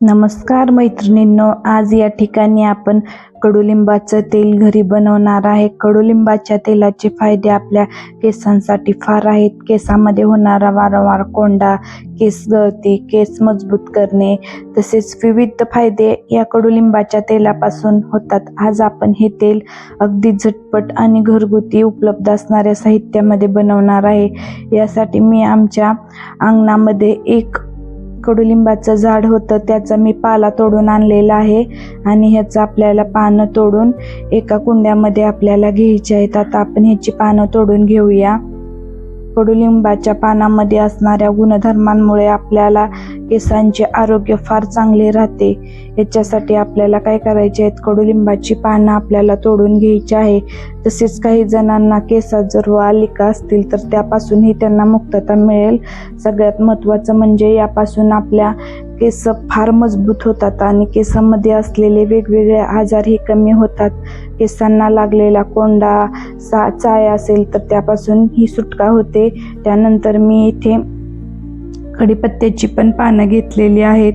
नमस्कार मैत्रिणींनो आज या ठिकाणी आपण कडुलिंबाचं तेल घरी बनवणार आहे. कडुलिंबाच्या तेलाचे फायदे आपल्या केसांसाठी फार आहेत. केसामध्ये होणारा वारंवार कोंडा केस गळती केस मजबूत करणे तसेच विविध फायदे या कडुलिंबाच्या तेलापासून होतात. आज आपण हे तेल अगदी झटपट आणि घरगुती उपलब्ध असणाऱ्या साहित्यामध्ये बनवणार आहे. यासाठी मी आमच्या अंगणामध्ये एक कडुलिंबाचं झाड होतं त्याचा मी पाला तोडून आणलेला आहे आणि ह्याचं आपल्याला पानं तोडून एका कुंड्यामध्ये आपल्याला घ्यायची आहेत. आता आपण ह्याची पानं तोडून घेऊया. कडुलिंबाच्या पानामध्ये असणाऱ्या गुणधर्मांमुळे आपल्याला केसांचे आरोग्य फार चांगले राहते. याच्यासाठी आपल्याला काय करायचे आहेत? कडुलिंबाची पानं आपल्याला तोडून घ्यायची आहे. तसेच काही जणांना केसात जर वालिका असतील तर त्यापासूनही त्यांना मुक्तता मिळेल. सगळ्यात महत्त्वाचं म्हणजे यापासून आपल्या केस फार मजबूत होतात आणि केसामध्ये असलेले वेगवेगळे आजारही कमी होतात. केसांना लागलेला कोंडा सा चाय असेल तर त्यापासून ही सुटका होते. त्यानंतर मी इथे कढीपत्त्याची पण पानं घेतलेली आहेत.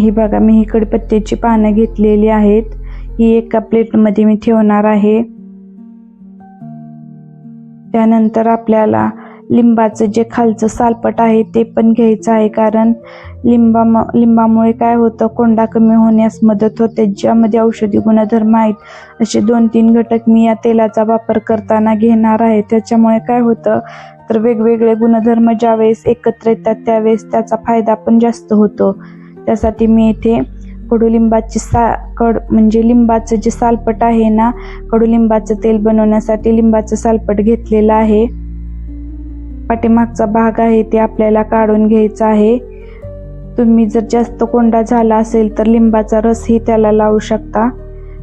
ही बघा मी ही कढीपत्त्याची पानं घेतलेली आहेत. ही एका प्लेटमध्ये मी ठेवणार आहे. त्यानंतर आपल्याला लिंबाचं जे खालचं सालपट आहे ते पण घ्यायचं आहे कारण लिंबा लिंबामुळे काय होतं कोंडा कमी होण्यास मदत होते. ज्यामध्ये औषधी गुणधर्म आहेत असे दोन तीन घटक मी या तेलाचा वापर करताना घेणार आहे. त्याच्यामुळे काय होतं तर वेगवेगळे गुणधर्म ज्यावेळेस एकत्र येतात त्यावेळेस त्याचा फायदा पण जास्त होतो. त्यासाठी मी इथे कडुलिंबाची सा कड म्हणजे लिंबाचं जे सालपट आहे ना कडुलिंबाचं तेल बनवण्यासाठी लिंबाचं सालपट घेतलेलं आहे. पाठीमागचा भाग आहे ते आपल्याला काढून घ्यायचा आहे. तुम्ही जर जास्त कोंडा झाला असेल तर लिंबाचा रसही त्याला लावू शकता.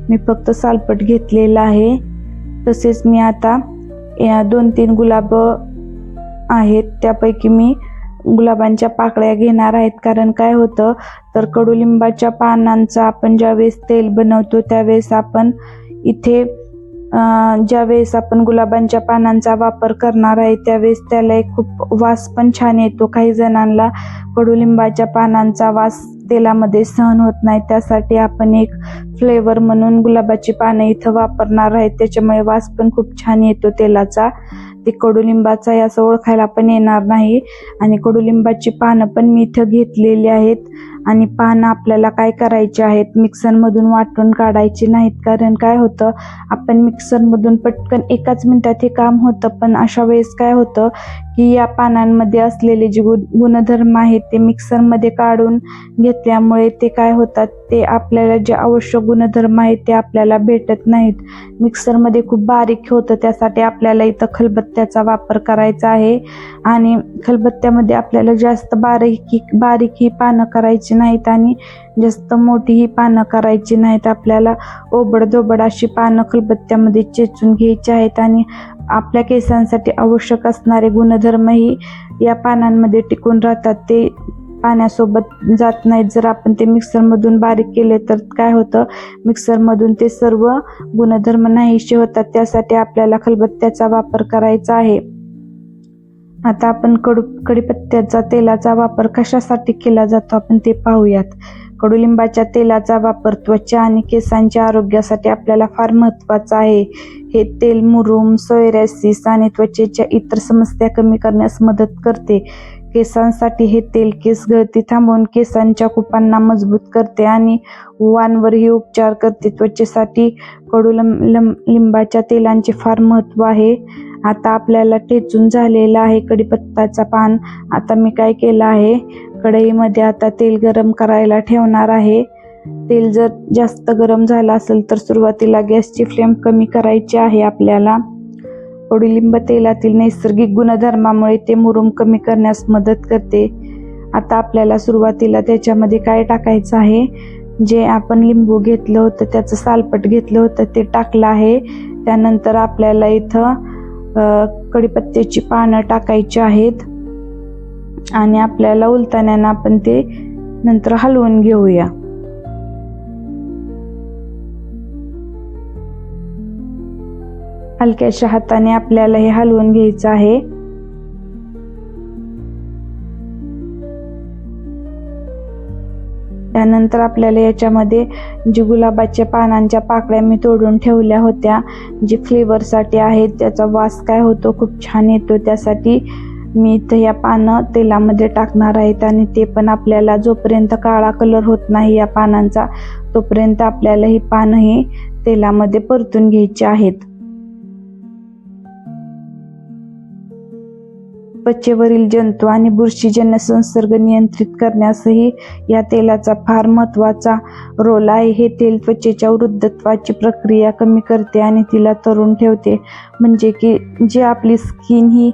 मी फक्त सालपट घेतलेला आहे. तसेच मी आता या दोन तीन गुलाब आहेत. त्यापैकी मी गुलाबांच्या पाकळ्या घेणार आहेत. कारण काय होतं तर कडुलिंबाच्या पानांचा आपण ज्यावेळेस तेल बनवतो त्यावेळेस आपण इथे ज्यावेळेस आपण गुलाबांच्या पानांचा वापर करणार आहे त्यावेळेस त्याला एक खूप वास पण छान येतो. काही जणांना कडुलिंबाच्या पानांचा वास तेलामध्ये सहन होत नाही. त्यासाठी आपण एक फ्लेवर म्हणून गुलाबाची पानं इथं वापरणार आहेत त्याच्यामुळे वास पण खूप छान येतो तेलाचा. ते कडुलिंबाचा आहे ओळखायला पण येणार नाही. आणि कडुलिंबाची पानं पण मी इथं घेतलेली आहेत. आणि पानं आपल्याला काय करायचे आहेत? मिक्सरमधून वाटून काढायची नाहीत. कारण काय होतं आपण मिक्सरमधून पटकन एकाच मिनटात हे काम होतं. पण अशा वेळेस काय होतं की या पानांमध्ये असलेले जे गु गुणधर्म आहेत ते मिक्सरमध्ये काढून घेतल्यामुळे ते काय होतात? ते आपल्याला जे आवश्यक गुणधर्म आहेत ते आपल्याला भेटत नाहीत. मिक्सरमध्ये खूप बारीक होतं. त्यासाठी आपल्याला इथं खलबत्त्याचा वापर करायचा आहे. आणि खलबत्त्यामध्ये आपल्याला जास्त बारीक बारीक ही पानं करायची नाहीत आणि जास्त मोठी ही पानं करायची नाहीत. आपल्याला ओबडधोबड अशी पानं खलबत्त्यामध्ये चेचून घ्यायची आहेत आणि आपल्या केसांसाठी आवश्यक असणारे गुणधर्मही या पानांमध्ये टिकून राहतात. ते पाण्यासोबत जात नाहीत. जर आपण ते मिक्सरमधून बारीक केले तर काय होतं? मिक्सरमधून ते सर्व गुणधर्म नाहीसे होतात. त्यासाठी आपल्याला खलबत्त्याचा वापर करायचा आहे. आता आपण कडू कडीपत्त्याचा तेलाचा वापर कशासाठी केला जातो आपण ते पाहूयात. कडुलिंबाच्या तेलाचा वापर त्वचा आणि केसांच्या आरोग्यासाठी आपल्याला फार महत्त्वाचा आहे. हे तेल मुरूम सोयरॅसिस आणि त्वचेच्या इतर समस्या कमी करण्यास मदत करते. केसांसाठी हे तेल केस गळती थांबवून केसांच्या कुपांना मजबूत करते आणि वांवरही उपचार करते. त्वचेसाठी कडुलिंब लिंबाच्या तेलांचे फार महत्त्व आहे. आता आपल्याला ठेचून झालेला आहे कडीपत्ताचा पान. आता मी काय केलं आहे कढईमध्ये आता तेल गरम करायला ठेवणार आहे. तेल जर जास्त गरम झालं असेल तर सुरुवातीला गॅसची फ्लेम कमी करायची आहे आपल्याला. कडुलिंब तेलातील नैसर्गिक गुणधर्मामुळे ते मुरुम कमी करण्यास मदत करते. आता आपल्याला सुरुवातीला त्याच्यामध्ये काय टाकायचं आहे? जे आपण लिंबू घेतलं होतं त्याचं सालपट घेतलं होतं ते टाकलं आहे. त्यानंतर आपल्याला इथं कडीपत्त्याची पानं टाकायची आहेत. आणि आपल्याला उलताण्यानं आपण ते नंतर हलवून घेऊया. हलक्याशा हाताने आपल्याला हे हलवून घ्यायचं आहे. त्यानंतर आपल्याला याच्यामध्ये जी गुलाबाच्या पानांच्या पाकळ्या मी तोडून ठेवल्या होत्या जी फ्लेवरसाठी आहेत त्याचा वास काय होतो खूप छान येतो. त्यासाठी मी इथं या पानं तेलामध्ये टाकणार आहेत आणि ते पण आपल्याला जोपर्यंत काळा कलर होत नाही या पानांचा तोपर्यंत आपल्याला ही पानं ही तेलामध्ये परतून घ्यायची आहेत. त्वचेवरील जंतू आणि बुरशीजन्य संसर्ग नियंत्रित करण्यासही या तेलाचा फार महत्त्वाचा रोल आहे. हे तेल त्वचेच्या वृद्धत्वाची प्रक्रिया कमी करते आणि तिला तरुण ठेवते. म्हणजे की जी आपली स्किन ही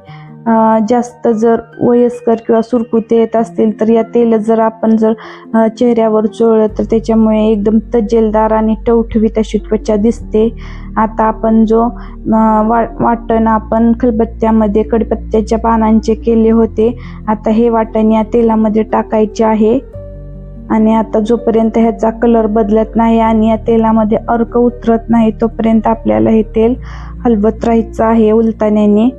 जास्त जर वयस्कर किंवा सुरकुते येत असतील तर या तेल जर आपण जर चेहऱ्यावर चोळलं तर त्याच्यामुळे एकदम तजेलदार आणि टवठवीत अशी त्वचा दिसते. आता आपण जो वा वाटण आपण खलबत्त्यामध्ये कडपत्त्याच्या पानांचे केले होते आता हे वाटण या तेलामध्ये टाकायचे आहे. आणि आता जोपर्यंत ह्याचा कलर बदलत नाही आणि या तेलामध्ये अर्क उतरत नाही तोपर्यंत आपल्याला हे तेल हलवत राहायचं आहे उलताण्याने.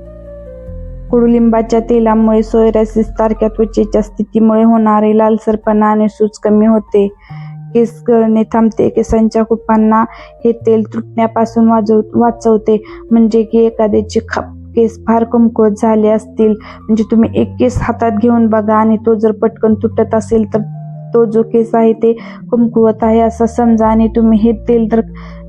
कडुलिंबाच्या तेलामुळे सोयरासिस सारख्या त्वचेच्या स्थितीमुळे होणारे लालसरपणा आणि सूज कमी होते. केस गळणे थांबते. केसांच्या कुपांना हे तेल तुटण्यापासून वाजव वाचवते. म्हणजे की एखाद्याचे खा केस फार कमकुवत झाले असतील. म्हणजे तुम्ही एक केस हातात घेऊन बघा आणि तो जर पटकन तुटत असेल तर तो जो केस आहे ते कमकुवत आहे असं समजा आणि तुम्ही हे तेल तर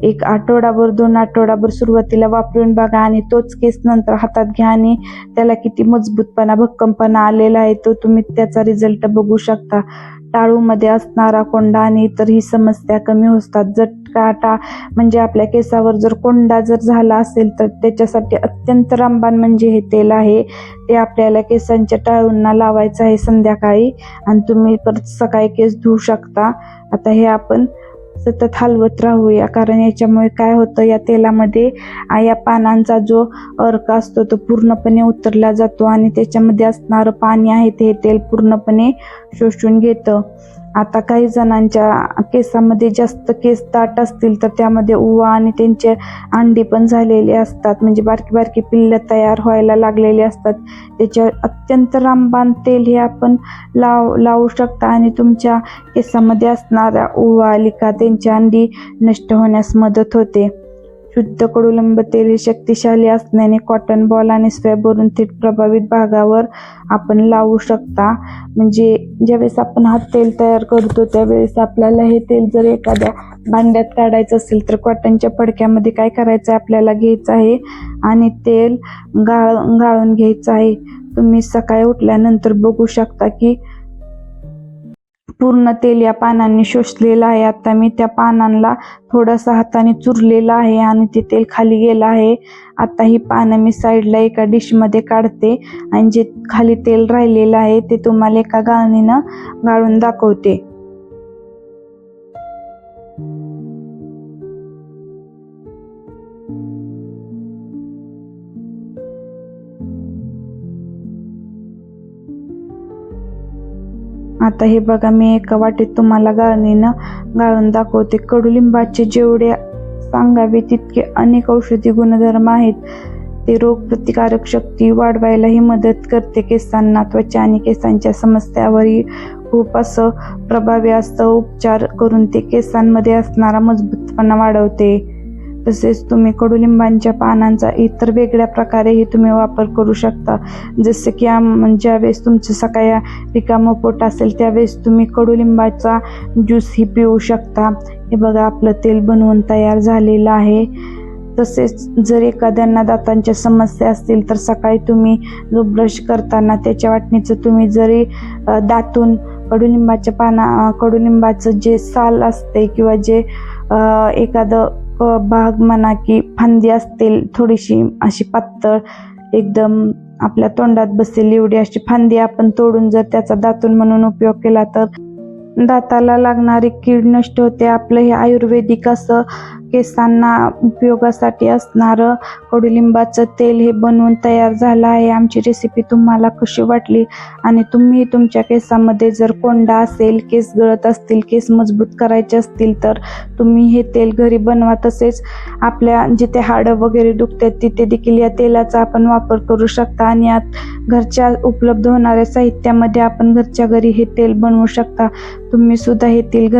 एक आठवडाभर दोन आठवडाभर सुरुवातीला वापरून बघा आणि तोच केस नंतर हातात घ्या आणि त्याला किती मजबूतपणा भक्कमपणा आलेला आहे तो तुम्ही त्याचा रिझल्ट बघू शकता. टाळूमध्ये असणारा कोंडा आणि इतर ही समस्या कमी होतात. जर काटा म्हणजे आपल्या केसावर जर कोंडा जर झाला असेल तर त्याच्यासाठी अत्यंत रामबाण म्हणजे हे तेल आहे. ते आपल्याला केसांच्या टाळूंना लावायचं आहे संध्याकाळी. आणि तुम्ही परत सकाळी केस धुवू शकता. आता हे आपण सतत हलवत राहूया. कारण याच्यामुळे काय होतं या तेलामध्ये या पानांचा जो अर्क असतो तो पूर्णपणे उतरला जातो आणि त्याच्यामध्ये असणारं पाणी आहे ते हे तेल पूर्णपणे शोषून घेतं. आता काही जणांच्या केसामध्ये जास्त केस दाट असतील तर त्यामध्ये उवा आणि त्यांचे अंडी पण झालेले असतात. म्हणजे बारकी बारकी पिल्लं तयार व्हायला लागलेली असतात. त्याच्यावर अत्यंत रामबाण तेल हे आपण लाव लावू शकता आणि तुमच्या केसामध्ये असणाऱ्या उवा लिका त्यांची अंडी नष्ट होण्यास मदत होते. शुद्ध कडुलिंब तेल शक्तिशाली असल्याने कॉटन बॉल आणि स्वॅबवरून थेट प्रभावित भागावर आपण लावू शकता. म्हणजे ज्यावेळेस आपण हा तेल तयार करतो त्यावेळेस आपल्याला हे तेल जर एखाद्या भांड्यात काढायचं असेल तर कॉटनच्या फडक्यामध्ये काय करायचं आहे आपल्याला घ्यायचं आहे आणि तेल गाळ गाळून घ्यायचं आहे. तुम्ही सकाळी उठल्यानंतर बघू शकता की पूर्ण तेल या पानांनी शोषलेलं आहे. आता मी त्या पानांना थोडासा हाताने चुरलेला आहे आणि ते तेल खाली गेलं आहे. आता ही पानं मी साईडला एका डिशमध्ये काढते आणि जे खाली तेल राहिलेलं आहे ते तुम्हाला एका गाळणीनं गाळून दाखवते. आता हे बघा मी एका वाटेत तुम्हाला गाळणीनं गाळून दाखवते. कडुलिंबाचे जेवढे सांगावे तितके अनेक औषधी गुणधर्म आहेत. ते रोगप्रतिकारक शक्ती वाढवायलाही मदत करते. केसांना त्वचा आणि केसांच्या समस्यावरही खूप असं प्रभावी असं उपचार करून ते केसांमध्ये असणारा मजबूतपणा वाढवते. तसेच तुम्ही कडुलिंबांच्या पानांचा इतर वेगळ्या प्रकारेही तुम्ही वापर करू शकता. जसं की आम ज्यावेळेस तुमचं सकाळी रिकामं पोट असेल त्यावेळेस तुम्ही कडुलिंबाचा ज्यूसही पिऊ शकता. हे बघा आपलं तेल बनवून तयार झालेलं आहे. तसेच जर एखाद्यांना दातांच्या समस्या असतील तर सकाळी तुम्ही जो ब्रश करताना त्याच्या वाटणीचं तुम्ही जरी दातून कडुलिंबाच्या पाना कडुलिंबाचं जे साल असते किंवा जे एखादं अ, भाग म्हणा की फांदी असतील थोडीशी अशी पातळ एकदम आपल्या तोंडात बसेल एवढी अशी फांदी आपण तोडून जर त्याचा दातून म्हणून उपयोग केला तर दाताला लागणारी कीड नष्ट होते. आपलं हे आयुर्वेदिक असं केसांना उपयोगासाठी असणारं कडुलिंबाचं तेल हे बनवून तयार झालं आहे. आमची रेसिपी तुम्हाला कशी वाटली? आणि तुम्ही तुमच्या केसामध्ये जर कोंडा असेल केस गळत असतील केस मजबूत करायचे असतील तर तुम्ही हे तेल घरी बनवा. तसेच आपल्या जिथे हाडं वगैरे दुखतात तिथे देखील या तेलाचा आपण वापर करू शकता. आणि यात घरच्या उपलब्ध होणाऱ्या साहित्यामध्ये आपण घरच्या घरी हे तेल बनवू शकता. तुम्ही सुद्धा हे तेल घर